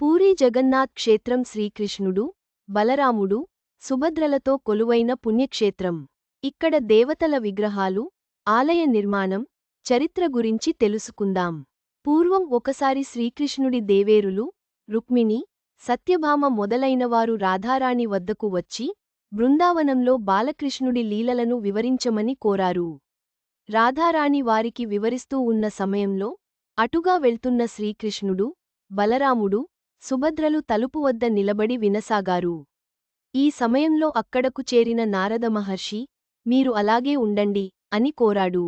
పూరీ జగన్నాథ్ క్షేత్రం శ్రీకృష్ణుడు బలరాముడు సుభద్రలతో కొలువైన పుణ్యక్షేత్రం. ఇక్కడ దేవతల విగ్రహాలు ఆలయ నిర్మాణం చరిత్ర గురించి తెలుసుకుందాం. పూర్వం ఒకసారి శ్రీకృష్ణుడి దేవేరులు రుక్మిణి సత్యభామ మొదలైనవారు రాధారాణి వద్దకు వచ్చి బృందావనంలో బాలకృష్ణుడి లీలలను వివరించమని కోరారు. రాధారాణి వారికి వివరిస్తూ ఉన్న సమయంలో అటుగా వెళ్తున్న శ్రీకృష్ణుడు బలరాముడు సుభద్రలు తలుపు వద్ద నిలబడి వినసాగారు. ఈ సమయంలో అక్కడకు చేరిన నారద మహర్షి మీరు అలాగే ఉండండి అని కోరాడు.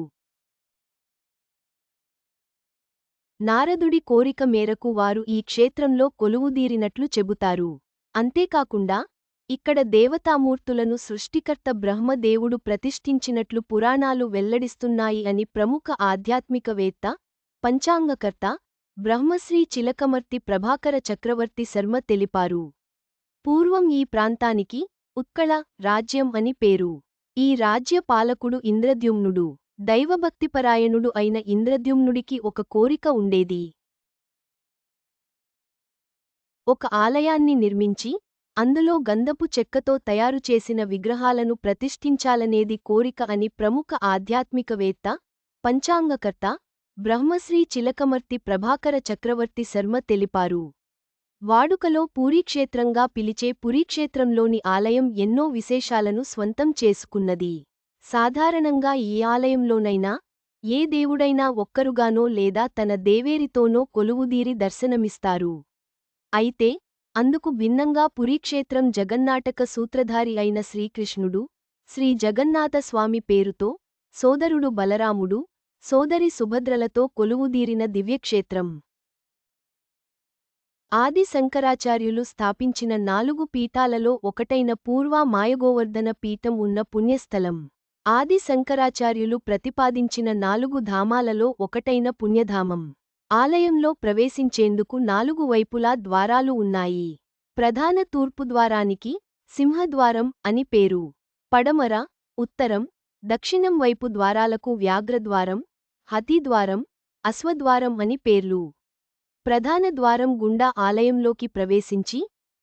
నారదుడి కోరిక మేరకు వారు ఈ క్షేత్రంలో కొలువుదీరినట్లు చెబుతారు. అంతేకాకుండా ఇక్కడ దేవతామూర్తులను సృష్టికర్త బ్రహ్మదేవుడు ప్రతిష్ఠించినట్లు పురాణాలు వెల్లడిస్తున్నాయి అని ప్రముఖ ఆధ్యాత్మికవేత్త పంచాంగకర్త బ్రహ్మశ్రీ చిలకమర్తి ప్రభాకర చక్రవర్తి శర్మ తెలిపారు. పూర్వం ఈ ప్రాంతానికి ఉత్కళ రాజ్యం అని పేరు. ఈ రాజ్య పాలకుడు ఇంద్రద్యుమ్నుడు దైవభక్తిపరాయణుడు అయిన ఇంద్రద్యుమ్నుడికి ఒక కోరిక ఉండేది. ఒక ఆలయాన్ని నిర్మించి అందులో గంధపు చెక్కతో తయారుచేసిన విగ్రహాలను ప్రతిష్ఠించాలనేది కోరిక అని ప్రముఖ ఆధ్యాత్మికవేత్త పంచాంగకర్త బ్రహ్మశ్రీ చిలకమర్తి ప్రభాకర చక్రవర్తి శర్మ తెలిపారు. వాడుకలో పూరీక్షేత్రంగా పిలిచే పురీక్షేత్రంలోని ఆలయం ఎన్నో విశేషాలను స్వంతం చేసుకున్నది. సాధారణంగా ఏ ఆలయంలోనైనా ఏ దేవుడైనా ఒక్కరుగానో లేదా తన దేవేరితోనో కొలువుదీరి దర్శనమిస్తారు. అయితే అందుకు భిన్నంగా పురీక్షేత్రం జగన్నాటక సూత్రధారి అయిన శ్రీకృష్ణుడు శ్రీ జగన్నాథస్వామి పేరుతో సోదరుడు బలరాముడు సోదరి సుభద్రలతో కొలువుదీరిన దివ్యక్షేత్రం. ఆది శంకరాచార్యులు స్థాపించిన నాలుగు పీఠాలలో ఒకటైన పూర్వ మాయగోవర్ధన పీఠం ఉన్న పుణ్యస్థలం. ఆది శంకరాచార్యులు ప్రతిపాదించిన నాలుగు ధామాలలో ఒకటైన పుణ్యధామం. ఆలయంలో ప్రవేశించేందుకు నాలుగు వైపులా ద్వారాలు ఉన్నాయి. ప్రధాన తూర్పు ద్వారానికి సింహద్వారం అని పేరు. పడమర ఉత్తరం దక్షిణం వైపు ద్వారాలకు వ్యాఘ్రద్వారం హతీద్వారం అశ్వద్వారం అని పేర్లు. ప్రధాన ద్వారం గుండా ఆలయంలోకి ప్రవేశించి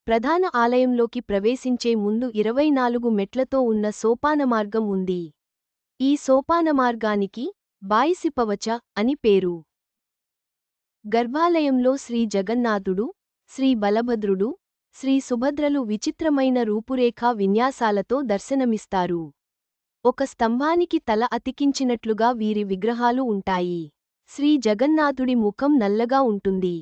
ప్రధాన ఆలయంలోకి ప్రవేశించే ముందు ఇరవై నాలుగు మెట్లతో ఉన్న సోపానమార్గం ఉంది. ఈ సోపానమార్గానికి బాయిసిపవచ అని పేరు. గర్భాలయంలో శ్రీ జగన్నాథుడు శ్రీ బలభద్రుడు శ్రీ సుభద్రలు విచిత్రమైన రూపురేఖా విన్యాసాలతో దర్శనమిస్తారు. ఒక స్తంభానికి తల అతికించినట్లుగా వీరి విగ్రహాలు ఉంటాయి. శ్రీ జగన్నాథుడి ముఖం నల్లగా ఉంటుంది.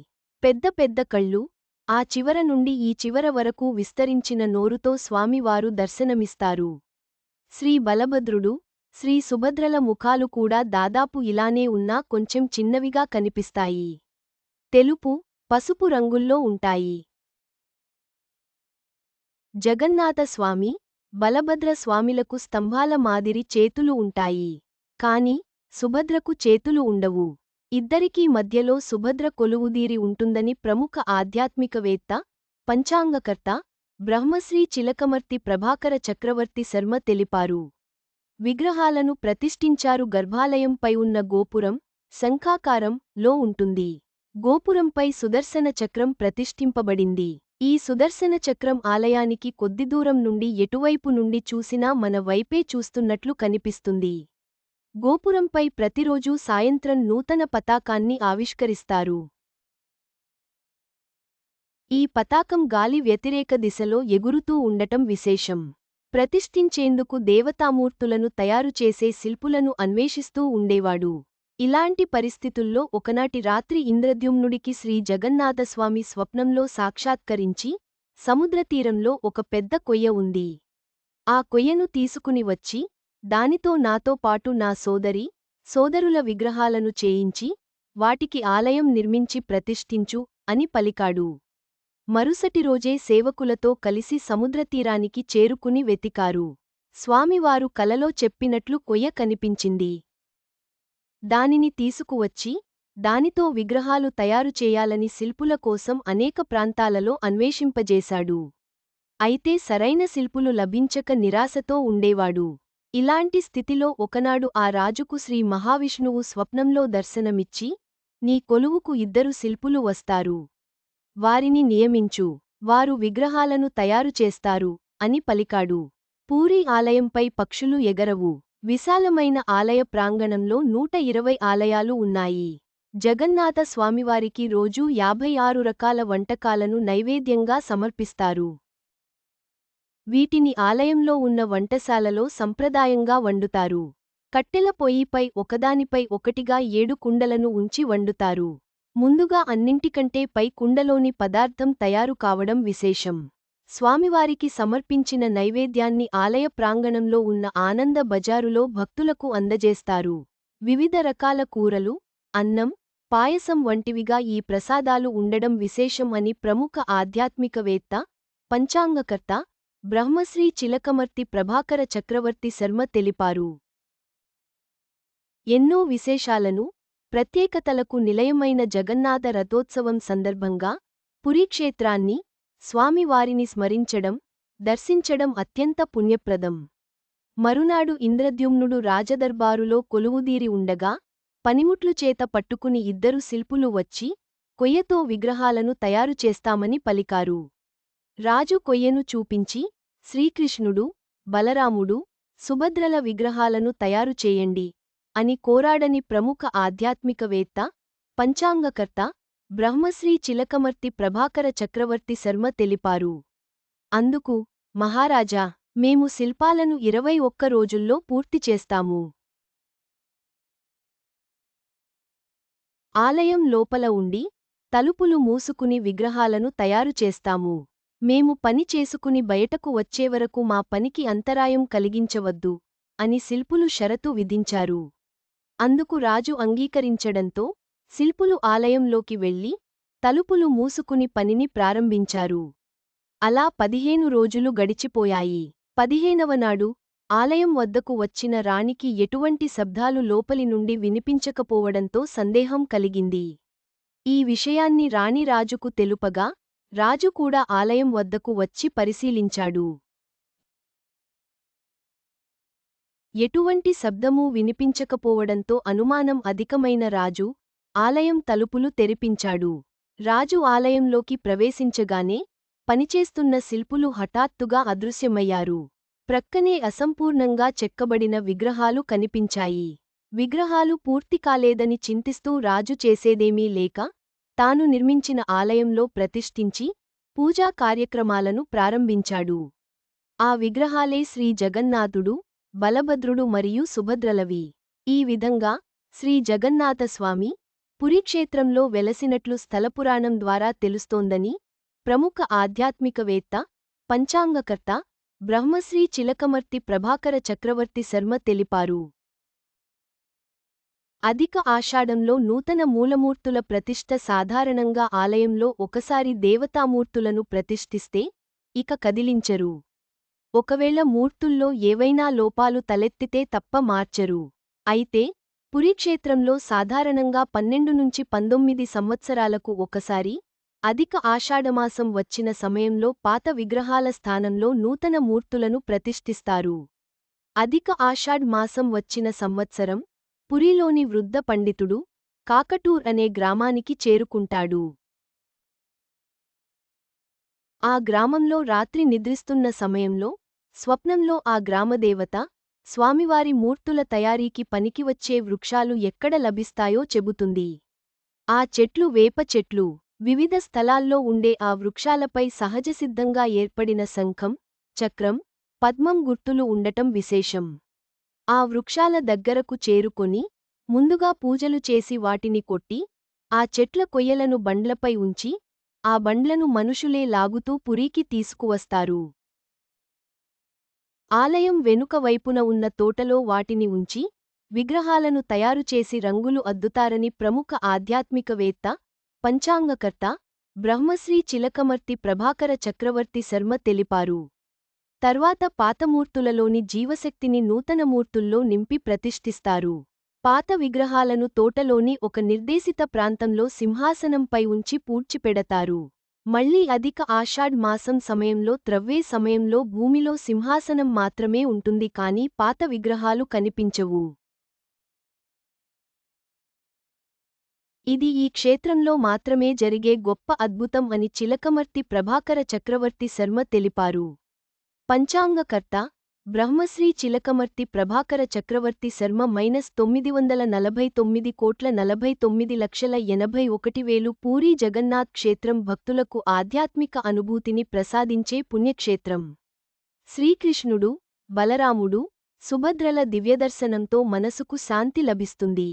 పెద్ద పెద్ద కళ్ళు ఆ చివర నుండి ఈ చివర వరకు విస్తరించిన నోరుతో స్వామివారు దర్శనమిస్తారు. శ్రీ బలభద్రుడు శ్రీ సుభద్రల ముఖాలు కూడా దాదాపు ఇలానే ఉన్నా కొంచెం చిన్నవిగా కనిపిస్తాయి. తెలుపు పసుపు రంగుల్లో ఉంటాయి. జగన్నాథస్వామి బలభద్ర స్వామిలకు స్తంభాల మాదిరి చేతులు ఉంటాయి. కాని సుభద్రకు చేతులు ఉండవు. ఇద్దరికీ మధ్యలో సుభద్ర కొలువుదీరి ఉంటుందని ప్రముఖ ఆధ్యాత్మికవేత్త పంచాంగకర్త బ్రహ్మశ్రీ చిలకమర్తి ప్రభాకర చక్రవర్తి శర్మ తెలిపారు. విగ్రహాలను ప్రతిష్ఠించారు గర్భాలయంపై ఉన్న గోపురం శంఖాకారం లో ఉంటుంది. గోపురంపై సుదర్శన చక్రం ప్రతిష్ఠింపబడింది. ఈ సుదర్శన చక్రం ఆలయానికి కొద్ది దూరం నుండి ఎటువైపు నుండి చూసినా మన వైపే చూస్తున్నట్లు కనిపిస్తుంది. గోపురంపై ప్రతిరోజూ సాయంత్రం నూతన పతాకాన్ని ఆవిష్కరిస్తారు. ఈ పతాకం గాలి వ్యతిరేక దిశలో ఎగురుతూ ఉండటం విశేషం. ప్రతిష్ఠించేందుకు దేవతామూర్తులను తయారుచేసే శిల్పులను అన్వేషిస్తూ ఉండేవాడు. ఇలాంటి పరిస్థితుల్లో ఒకనాటి రాత్రి ఇంద్రద్యుమ్నుడికి శ్రీ జగన్నాథస్వామి స్వప్నంలో సాక్షాత్కరించి సముద్రతీరంలో ఒక పెద్ద కొయ్య ఉంది. ఆ కొయ్యను తీసుకుని వచ్చి దానితో నాతో పాటు నా సోదరి సోదరుల విగ్రహాలను చేయించి వాటికి ఆలయం నిర్మించి ప్రతిష్ఠించు అని పలికాడు. మరుసటి రోజే సేవకులతో కలిసి సముద్రతీరానికి చేరుకుని వెతికారు. స్వామివారు కలలో చెప్పినట్లు కొయ్య కనిపించింది. దానిని తీసుకువచ్చి దానితో విగ్రహాలు తయారు చేయాలని శిల్పుల కోసం అనేక ప్రాంతాలలో అన్వేషింపజేశాడు. అయితే సరైన శిల్పులు లభించక నిరాశతో ఉండేవాడు. ఇలాంటి స్థితిలో ఒకనాడు ఆ రాజుకు శ్రీ మహావిష్ణువు స్వప్నంలో దర్శనమిచ్చి నీ కొలువుకు ఇద్దరు శిల్పులు వస్తారు. వారిని నియమించు. వారు విగ్రహాలను తయారు చేస్తారు అని పలికాడు. పూరి ఆలయంపై పక్షులు ఎగరవు. విశాలమైన ఆలయ ప్రాంగణంలో నూట ఇరవై ఆలయాలు ఉన్నాయి. జగన్నాథ స్వామివారికి రోజూ యాభై ఆరు రకాల వంటకాలను నైవేద్యంగా సమర్పిస్తారు. వీటిని ఆలయంలో ఉన్న వంటశాలలో సంప్రదాయంగా వండుతారు. కట్టెల పొయ్యిపై ఒకదానిపై ఒకటిగా ఏడు కుండలను ఉంచి వండుతారు. ముందుగా అన్నింటికంటే పై కుండలోని పదార్థం తయారు కావడం విశేషం. స్వామివారికి సమర్పించిన నైవేద్యాన్ని ఆలయ ప్రాంగణంలో ఉన్న ఆనంద బజారులో భక్తులకు అందజేస్తారు. వివిధ రకాల కూరలు అన్నం పాయసం వంటివిగా ఈ ప్రసాదాలు ఉండడం విశేషం అని ప్రముఖ ఆధ్యాత్మికవేత్త పంచాంగకర్త బ్రహ్మశ్రీ చిలకమర్తి ప్రభాకర చక్రవర్తి శర్మ తెలిపారు. ఎన్నో విశేషాలను ప్రత్యేకతలకు నిలయమైన జగన్నాథ రథోత్సవం సందర్భంగా పురీక్షేత్రాన్ని స్వామివారిని స్మరించడం దర్శించడం అత్యంత పుణ్యప్రదం. మరునాడు ఇంద్రద్యుమ్నుడు రాజదర్బారులో కొలువుదీరి ఉండగా పనిముట్లు చేత పట్టుకుని ఇద్దరు శిల్పులు వచ్చి కొయ్యతో విగ్రహాలను తయారు చేస్తామని పలికారు. రాజు కొయ్యను చూపించి శ్రీకృష్ణుడు బలరాముడు సుభద్రల విగ్రహాలను తయారు చేయండి అని కోరాడని ప్రముఖ ఆధ్యాత్మికవేత్త పంచాంగకర్త బ్రహ్మశ్రీ చిలకమర్తి ప్రభాకర చక్రవర్తి శర్మ తెలిపారు. అందుకు మహారాజా మేము శిల్పాలను ఇరవై ఒక్క రోజుల్లో పూర్తి చేస్తాము. ఆలయం లోపల ఉండి తలుపులు మూసుకుని విగ్రహాలను తయారు చేస్తాము. మేము పని చేసుకుని బయటకు వచ్చేవరకు మా పనికి అంతరాయం కలిగించవద్దు అని శిల్పులు షరతు విధించారు. అందుకు రాజు అంగీకరించడంతో శిల్పులు ఆలయంలోకి వెళ్ళి తలుపులు మూసుకుని పనిని ప్రారంభించారు. అలా పదిహేను రోజులు గడిచిపోయాయి. పదిహేనవనాడు ఆలయం వద్దకు వచ్చిన రాణికి ఎటువంటి శబ్దాలు లోపలి నుండి వినిపించకపోవడంతో సందేహం కలిగింది. ఈ విషయాన్ని రాణి రాజుకు తెలుపగా రాజు కూడా ఆలయం వద్దకు వచ్చి పరిశీలించాడు. ఎటువంటి శబ్దమూ వినిపించకపోవడంతో అనుమానం అధికమైన రాజు ఆలయం తలుపులు తెరిపించాడు. రాజు ఆలయంలోకి ప్రవేశించగానే పనిచేస్తున్న శిల్పులు హఠాత్తుగా అదృశ్యమయ్యారు. ప్రక్కనే అసంపూర్ణంగా చెక్కబడిన విగ్రహాలు కనిపించాయి. విగ్రహాలు పూర్తి కాలేదని చింతిస్తూ రాజు చేసేదేమీ లేక తాను నిర్మించిన ఆలయంలో ప్రతిష్ఠించి పూజా కార్యక్రమాలను ప్రారంభించాడు. ఆ విగ్రహాలే శ్రీ జగన్నాథుడు బలభద్రుడు మరియు సుభద్రలవి. ఈ విధంగా శ్రీ జగన్నాథస్వామి పురిక్షేత్రంలో వెలసినట్లు స్థలపురాణం ద్వారా తెలుస్తోందని ప్రముఖ ఆధ్యాత్మికవేత్త పంచాంగకర్త బ్రహ్మశ్రీ చిలకమర్తి ప్రభాకర చక్రవర్తి శర్మ తెలిపారు. అధిక ఆషాఢంలో నూతన మూలమూర్తుల ప్రతిష్ఠ సాధారణంగా ఆలయంలో ఒకసారి దేవతామూర్తులను ప్రతిష్ఠిస్తే ఇక కదిలించరు. ఒకవేళ మూర్తుల్లో ఏవైనా లోపాలు తలెత్తితే తప్ప మార్చరు. అయితే పురిక్షేత్రంలో సాధారణంగా పన్నెండు నుంచి పంతొమ్మిది సంవత్సరాలకు ఒకసారి అధిక ఆషాఢమాసం వచ్చిన సమయంలో పాత విగ్రహాల స్థానంలో నూతన మూర్తులను ప్రతిష్ఠిస్తారు. అధిక ఆషాఢ్ మాసం వచ్చిన సంవత్సరం పురిలోని వృద్ధ పండితుడు కాకటూర్ అనే గ్రామానికి చేరుకుంటాడు. ఆ గ్రామంలో రాత్రి నిద్రిస్తున్న సమయంలో స్వప్నంలో ఆ గ్రామదేవత స్వామివారి మూర్తుల తయారీకి పనికివచ్చే వృక్షాలు ఎక్కడ లభిస్తాయో చెబుతుంది. ఆ చెట్లు వేప చెట్లు. వివిధ స్థలాల్లో ఉండే ఆ వృక్షాలపై సహజసిద్ధంగా ఏర్పడిన శంఖం చక్రం పద్మం గుర్తులు ఉండటం విశేషం. ఆ వృక్షాల దగ్గరకు చేరుకొని ముందుగా పూజలు చేసి వాటిని కొట్టి ఆ చెట్ల కొయ్యలను బండ్లపై ఉంచి ఆ బండ్లను మనుషులే లాగుతూ పురీకి తీసుకువస్తారు. ఆలయం వెనుక వైపున ఉన్న తోటలో వాటిని ఉంచి విగ్రహాలను తయారుచేసి రంగులు అద్దుతారని ప్రముఖ ఆధ్యాత్మికవేత్త పంచాంగకర్త బ్రహ్మశ్రీ చిలకమర్తి ప్రభాకర చక్రవర్తి శర్మ తెలిపారు. తర్వాత పాతమూర్తులలోని జీవశక్తిని నూతన మూర్తుల్లో నింపి ప్రతిష్ఠిస్తారు. పాత విగ్రహాలను తోటలోని ఒక నిర్దేశిత ప్రాంతంలో సింహాసనంపై ఉంచి పూడ్చిపెడతారు. మళ్ళీ అధిక ఆషాఢ్ మాసం సమయంలో త్రవ్వే సమయంలో భూమిలో సింహాసనం మాత్రమే ఉంటుంది కాని పాత విగ్రహాలు కనిపించవు. ఇది ఈ క్షేత్రంలో మాత్రమే జరిగే గొప్ప అద్భుతం అని చిలకమర్తి ప్రభాకర చక్రవర్తి శర్మ తెలిపారు. పంచాంగకర్త బ్రహ్మశ్రీ చిలకమర్తి ప్రభాకర చక్రవర్తి శర్మ మైనస్ తొమ్మిది వందల నలభై తొమ్మిది కోట్ల నలభై తొమ్మిది లక్షల ఎనభై ఒకటి వేలు పూరీ జగన్నాథ్ క్షేత్రం భక్తులకు ఆధ్యాత్మిక అనుభూతిని ప్రసాదించే పుణ్యక్షేత్రం. శ్రీకృష్ణుడు బలరాముడు సుభద్రల దివ్యదర్శనంతో మనసుకు శాంతి లభిస్తుంది.